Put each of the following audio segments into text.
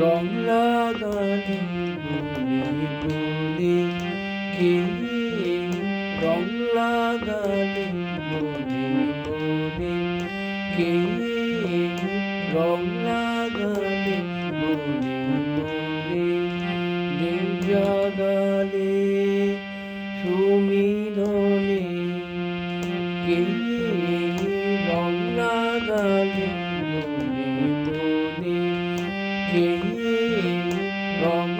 রং লাগালে বলে বলে, কে রং লাগালে বলে বলে, কে রং লাগালে বলে বলে দিন জাগালে সুমিরনে কে কে রং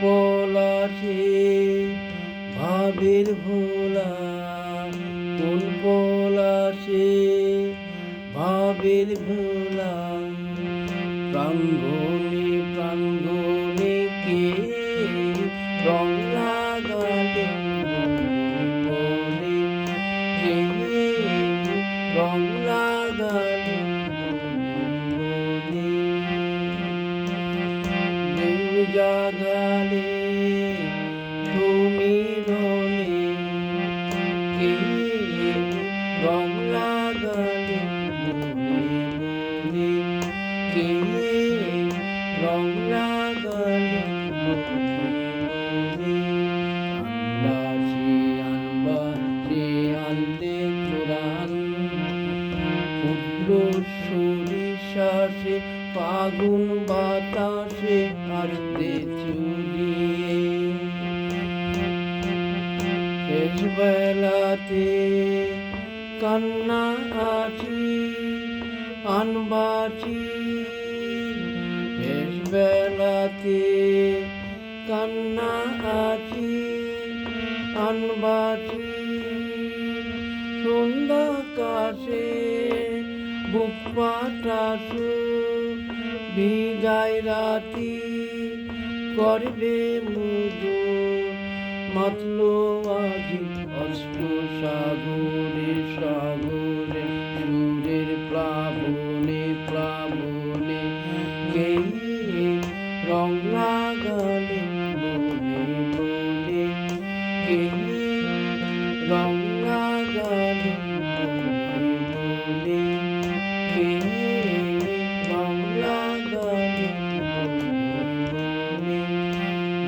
পলাশে ভাবের ভোলা কোন পলাশে ভাবের ভোলা? প্রাঙ্গনে প্রাঙ্গনে কে রং লাগালে রং লাগালে জাগালে তুমি কে রং লাগালে বলে বলে কে রং লাগালে ক্ষুদ্র সরিষাসে ফাগুন বাতাসে আসতে চুলিয়ে শেষ বেলাতে কান্না আছি আনবাছি শেষ বেলাতে কান্না আছি আনবাছি সন্ধ্যা কাশে বুক পাটাসু বিদায় রাতি করবে মধু। মাতলো আজি অষ্ট সাগরে সাগরে।